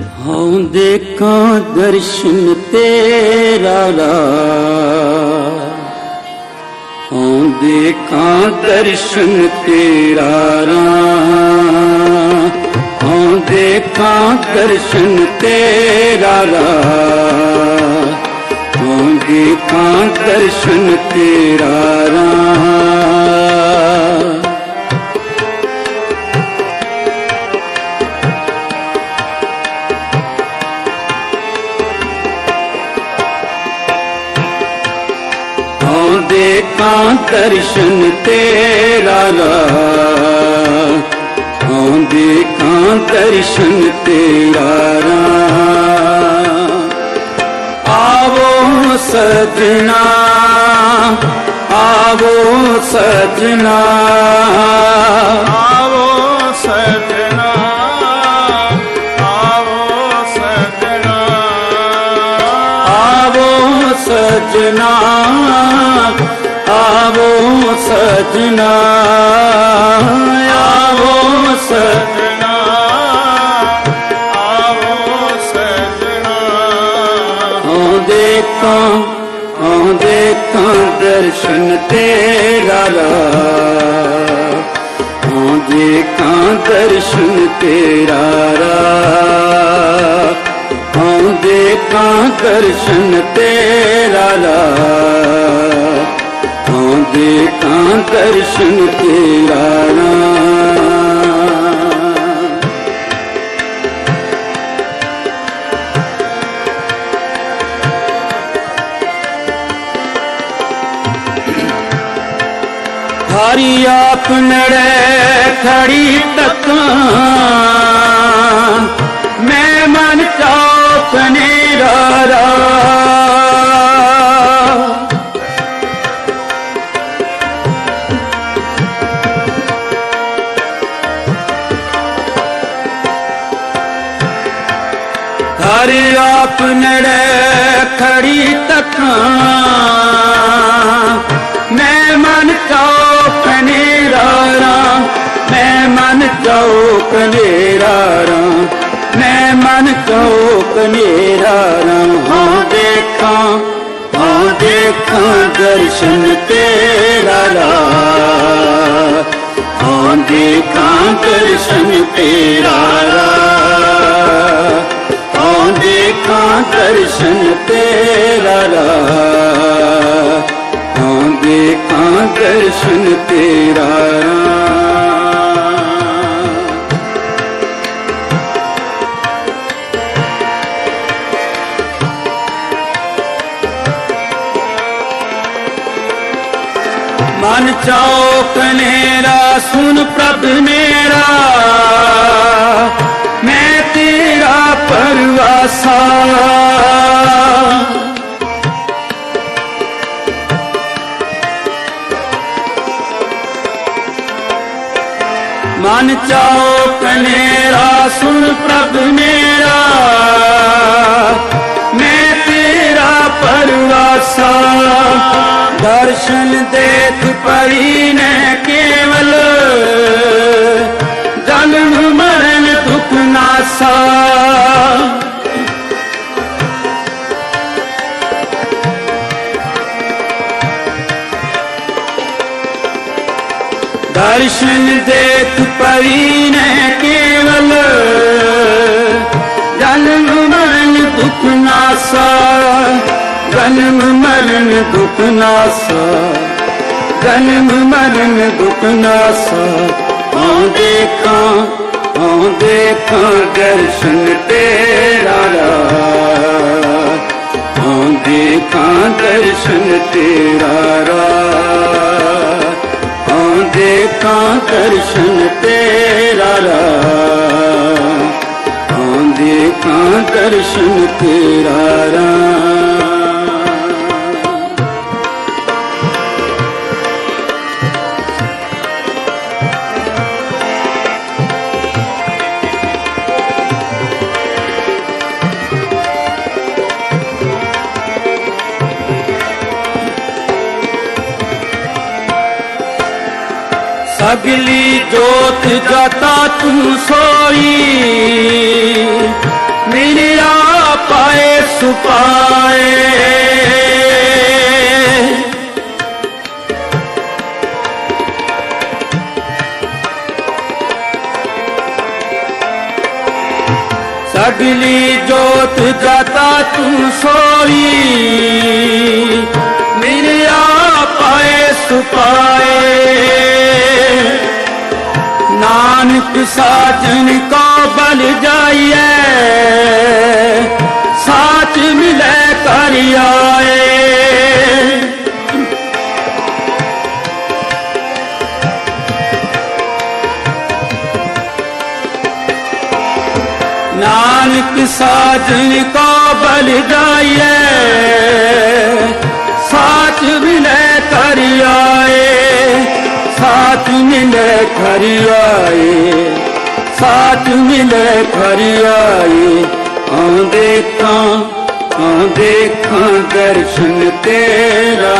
ਹਉ ਦੇਖਾਂ ਦਰਸ਼ਨ ਤੇਰਾ ਰਾ ਹਉ ਦੇਖਾਂ ਦਰਸ਼ਨ ਤੇਰਾ ਰਾ ਹਉ ਦੇਖਾਂ ਦਰਸ਼ਨ ਤੇਰਾ ਰਾ ਹਉ ਦੇਖਾਂ ਦਰਸ਼ਨ ਤੇਰਾ ਰਾ ਦਰਸ਼ਨ ਤੇਰਾ ਰਾ ਹਉ ਦੇਖਾਂ ਦਰਸ਼ਨ ਤੇਰਾ ਰਾ ਆਵੋ ਸਜਣਾ ਆਵੋ ਸਜਣਾ। ਆਵੋ ਸਜਣਾ ਆਵੋ ਸਜਣਾ। ਆਵੋ ਸਜਣਾ ਆਵੋ ਸਜਣਾ ਆਵੋ ਸ ਸਜਣਾ ਆਵੋ ਸਜਣਾ ਹਉ ਦੇਖਾਂ ਹਉ ਦੇਖਾਂ ਦਰਸ਼ਨ ਤੇਰਾ ਰਾ ਹਉ ਦੇਖਾਂ ਦਰਸ਼ਨ ਤੇਰਾ ਰਾ ਹਉ ਦੇਖਾਂ ਦਰਸ਼ਨ ਤੇਰਾ ਰਾ ਦੇਖਾਂ ਦਰਸ਼ਨ ਤੇਰਾ ਰਾ ਹਰੀ ਆਪ ਨੜੇ ਖੜੀ ਤੱਕਾਂ ਮੈਂ ਮਨ ਚੌਕ ਨੇਰਾ ਹਰ ਆਪ ਨੜੇ ਖੜੀ ਤੱਕਾਂ ਮੈਂ ਮਨ ਚੌਕ ਨੇਰਾ ਮੈਂ ਮਨ ਚੌਕ ਨੇਰਾ ਮੈਂ ਮਨ ਚੌਕ ਨੇਰਾ ਹਾਂ ਦੇਖਾਂ ਹਾਂ ਦੇਖਾਂ ਦਰਸ਼ਨ ਤੇਰਾ ਲਾ ਹਾਂ ਦੇਖਾਂ ਦਰਸ਼ਨ ਤੇਰਾ ਰਾ ਦਰਸ਼ਨ ਤੇਰਾ ਰਾ ਹਾਂ ਦੇਖਾਂ ਦਰਸ਼ਨ ਤੇਰਾ ਰਾ ਮਨ ਚੌਕ ਕਨੇਰਾ ਸੁਨ ਪ੍ਰਭ ਮੇਰਾ। ਮੈਂ ਤੇਰਾ ਪਰਵਾਸਾ। ਮਨ ਚੌਕ ਕਨੇਰਾ ਸੁਨ ਪ੍ਰਭ ਮੇਰਾ। ਮੈਂ ਤੇਰਾ ਪਰਵਾਸਾ। ਦਰਸ਼ਨ ਦੇਖ ਪਰੀ ਨੇ ਮਰਨ ਦੁਖ ਨਾਸਾ ਜਨਮ ਮਰਨ ਦੁਖ ਨਾਸਾ ਹਾਂ ਦੇਖਾਂ ਹਾਂ ਦੇਖਾਂ ਦਰਸ਼ਨ ਤੇਰਾ ਰਾ ਹਾਂ ਦੇਖਾਂ ਦਰਸ਼ਨ ਤੇਰਾ ਰਾ ਹਾਂ ਦੇਖਾਂ ਦਰਸ਼ਨ ਤੇਰਾ अगली जोत जाता तू सोई मिलिया पाए सुपाए सगली जोत जाता तू सोई मिलिया पाए सुपाए ਨਾਨਕ ਸਾਚਨ ਕੋ ਬਲ ਜਾਈਐ, ਸਾਚ ਮਿਲੇ ਕਰ ਆਏ ਨਾਨਕ ਸਾਜਨ ਕੋ ਬਲ ਜਾਈਐ, ਸਾਚ ਮਿਲੇ ਕਰ ਆਏ साथ मिले कर आए साथ मिले कर आए हाँ देखा हाँ देखा दर्शन तेरा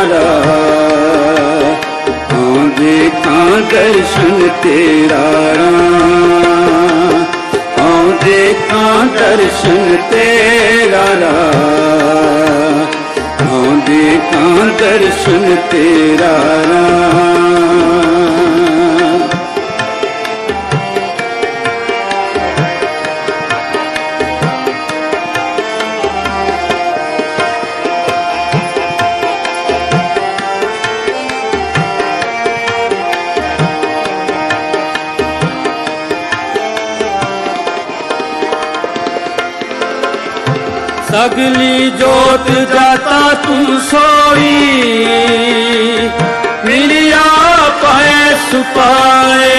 हाँ देखा दर्शन तेरा हाँ देखा दर्शन तेरा हाँ देखा दर्शन तेरा सगली जोत जाता तू सोई मिलिया पाए सुपाए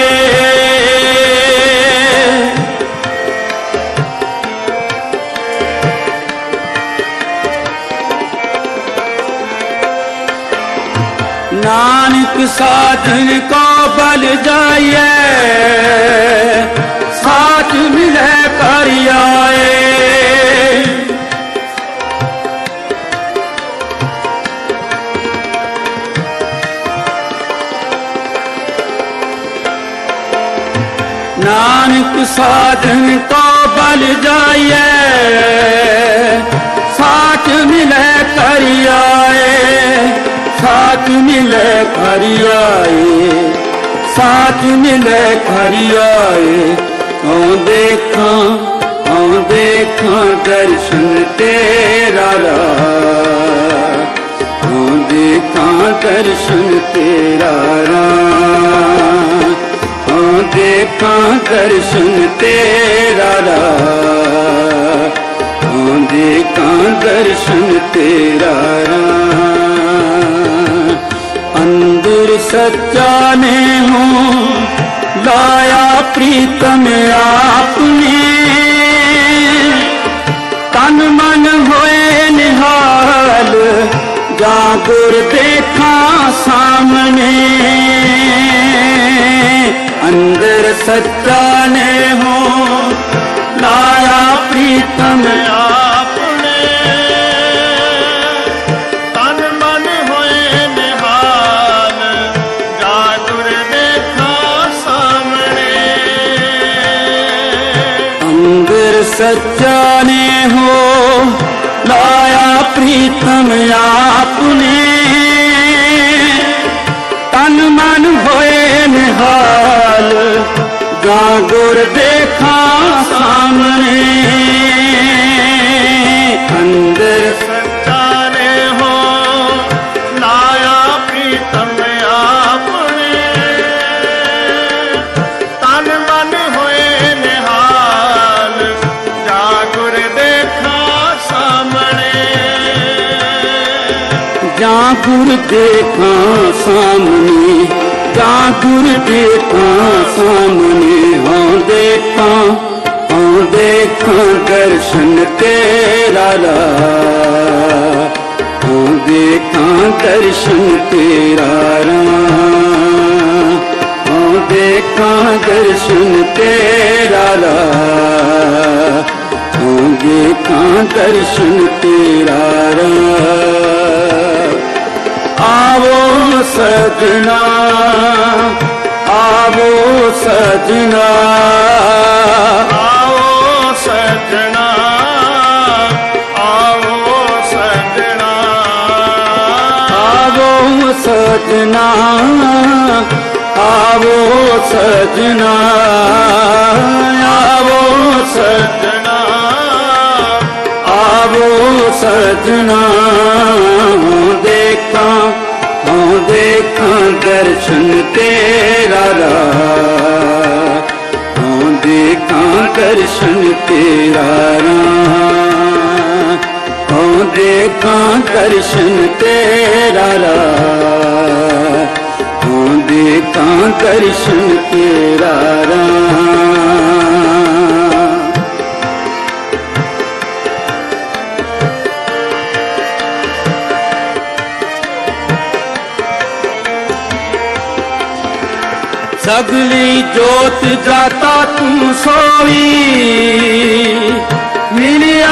नानक साधन को बल जाइए साथ मिले कर आए ਨਾਨਕ ਸਾਧਨ ਤੋਂ ਬਲ ਜਾਈਏ ਸਾਥ ਮਿਲੇ ਕਰਿਆਏ, ਸਾਥ ਮਿਲੇ ਕਰਿਆਏ, ਸਾਥ ਮਿਲੇ ਕਰਿਆਏ। ਕਉ ਦੇਖਾਂ ਕਉ ਦੇਖਾਂ ਦਰਸ਼ਨ ਤੇਰਾ ਰਾ ਕਉ ਦੇਖਾਂ ਦਰਸ਼ਨ ਤੇਰਾ ਰਾ ਦੇਖਾਂ ਦਰਸ਼ਨ ਤੇਰਾ ਰਾ ਹਾਂ, ਦੇਖਾਂ ਦਰਸ਼ਨ ਤੇਰਾ ਰਾ ਅੰਦਰ ਸੱਚਾ ਨੇ ਹੂੰ ਲਾਇਆ ਪ੍ਰੀਤਮ ਆਪਨੇ। ਤਨ ਮਨ ਹੋਏ ਨਿਹਾਲ ਜਾ ਗੁਰ ਦੇਖਾਂ ਸਾਹਮਣੇ। ਸੱਚਾ ਨੇ ਹੋ, ਲਾਇਆ ਪ੍ਰੀਤਮ ਆਪਣੇ। ਤਨ ਹੋਏ ਨਿਹਾਲ ਅੰਦਰ ਸੱਚਾ ਨੇ ਹੋ, ਲਾਇਆ ਪ੍ਰੀਤਮ ਆਪਣੇ। ਨਾ ਗੁਰ ਦੇਖਾਂ ਸਾਹਮਣੇ। ਅੰਦਰ ਸੰਚਾਰੇ ਹੋ ਲਾਇਆ ਪ੍ਰੀਤਮ ਆਪਣੇ। ਤਨ ਮਨ ਹੋਏ ਨਿਹਾਲ ਜਾ ਗੁਰ ਦੇਖਾਂ ਸਾਹਮਣੇ। ਜਾ ਗੁਰ ਦੇਖਾਂ ਸਾਹਮਣੇ। ਜਾਂ ਗੁਰ ਦੇਖਾਂ ਸਾਹਮਣੇ ਹਾਂ ਦੇਖਾਂ ਹਾਂ ਦੇਖਾਂ ਦਰਸ਼ਨ ਤੇਰਾ ਲਾ ਹਾਂ ਦੇਖਾਂ ਦਰਸ਼ਨ ਤੇਰਾ ਰਾ ਹਾਂ ਦੇਖਾਂ ਦਰਸ਼ਨ ਤੇਰਾ ਲਾ ਹਾਂ ਦੇਖਾਂ ਦਰਸ਼ਨ ਤੇਰਾ ਰਾ ਆਵੋ ਸਜਣਾ ਆਵੋ ਸਜਣਾ। ਆਵੋ ਸਜਣਾ ਆਵੋ ਸਜਣਾ। ਆਵੋ ਸਜਣਾ ਆਵੋ ਸਜਣਾ। ਆਵੋ ਸਜਣਾ ਆਵੋ ਸਜਣਾ। ਦੇਖਾਂ ਹਉ ਦੇਖਾਂ ਦਰਸ਼ਨ ਤੇਰਾ ਰਾ ਹਉ ਦੇਖਾਂ ਦਰਸ਼ਨ ਤੇਰਾ ਰਾ ਹਉ ਦੇਖਾਂ ਦਰਸ਼ਨ ਤੇਰਾ ਰਾ ਹਉ ਦੇਖਾਂ ਦਰਸ਼ਨ ਤੇਰਾ ਰਾ ਸਗਲੀ ਜੋਤ ਜਾਤਾ ਤੂੰ ਸੋਈ। ਮਿਲਿਆ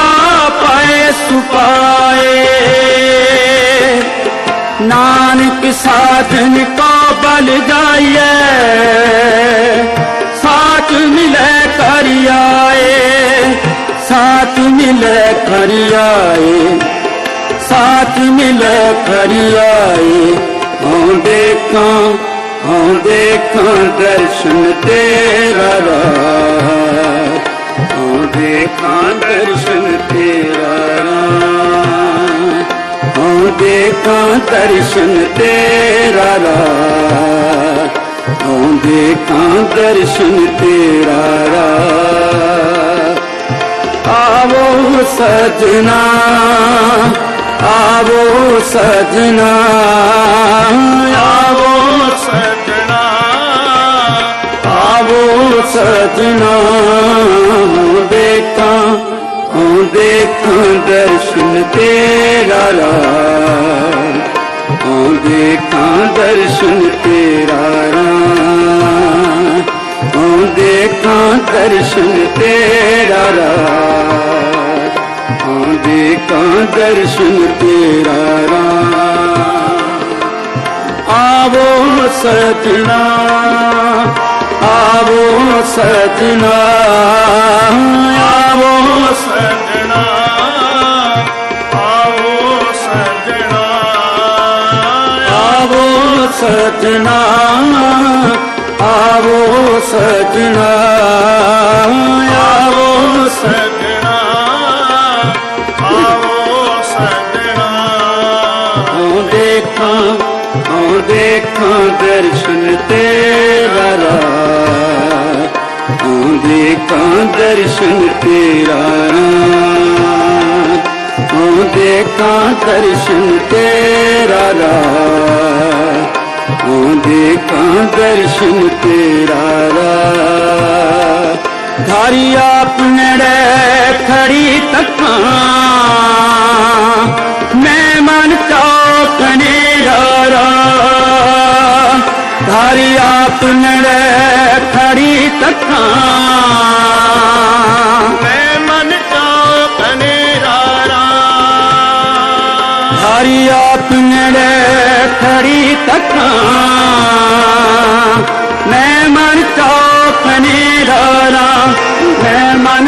ਪਾਏ, ਸੁਪਾਏ। ਨਾਨਕ ਸਾਧਨ ਕੋ ਬਲ ਜਾਈਏ ਸਾਥ ਮਿਲੇ ਕਰਿਆਏ। ਸਾਥ ਮਿਲੇ ਕਰਿਆਏ। ਸਾਥ ਮਿਲੇ ਕਰਿਆਏ। ਹੋਂ ਦੇਖਾਂ ਹਾਂ ਦੇਖਾਂ ਦਰਸ਼ਨ ਤੇਰਾ ਰਾਤ ਹਾਂ ਦੇਖਾਂ ਦਰਸ਼ਨ ਤੇਰਾ ਰਾਤ ਹਾਂ ਦੇਖਾਂ ਦਰਸ਼ਨ ਤੇਰਾ ਰਾਤ ਹਾਂ ਦੇਖਾਂ ਦਰਸ਼ਨ ਤੇਰਾ ਰਾਤ ਆਵੋ ਸਜਣਾ ਆਵੋ ਸਜਣਾ, ਆਵੋ ਸਤਨਾਮ ਦੇਖਾਂ ਹਉ ਦੇਖਾਂ ਦਰਸ਼ਨ ਤੇਰਾ ਰਾਮ ਹਉ ਦੇਖਾਂ ਦਰਸ਼ਨ ਤੇਰਾ ਰਾਮ ਹਉ ਦੇਖਾਂ ਦਰਸ਼ਨ ਤੇਰਾ ਰਾਮ ਦੇਖਾਂ ਦਰਸ਼ਨ ਤੇਰਾ ਰਾਮ ਆਵੋ ਸਤਨਾਮ ਸਜਣਾ ਆਵੋ ਸਜਣਾ ਆਵੋ ਸਜਣਾ ਆਵੋ ਸਜਣਾ ਆਵੋ ਦੇਖਾਂ ਦੇਖਾਂ ਦਰਸ਼ਨ ਤੇਰਾ ਰਾ ਦੇਖਾਂ ਦਰਸ਼ਨ ਤੇਰਾ ਰਾ ਦੇਖਾਂ ਦਰਸ਼ਨ ਤੇਰਾ ਰਾ ਦੇਖਾਂ ਦਰਸ਼ਨ ਤੇਰਾ ਰਾ ਧਾਰੀ ਆਪਣੜੇ ਖੜੀ ਤੱਕਾਂ ਮੈਂ ਮਨ ਚੌਕਨੇ ਰਾ ਧਾਰੀ ਆਪਣੜੇ ਖੜੀ ਤੱਕਾਂ ਮੈਂ ਮਨ ਚੋ ਕਨੇਰਾਰਾ ਧਾਰੀ ਆਪਣੜੇ ਖੜੀ ਤੱਕਾਂ ਮੈਂ ਮਨ ਚੌਕਨੇ ਰਾ ਮੈਂ ਮਨ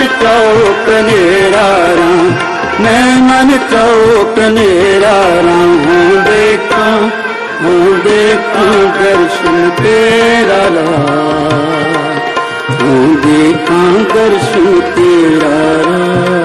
ਚੌਕਨੇ ਰਾ ਦਰਸ਼ਨ ਤੇਰਾ ਰਾਮ ਤੂੰ ਦੇਖਾਂ ਦਰਸ਼ਨ ਤੇਰਾ ਰਾਮ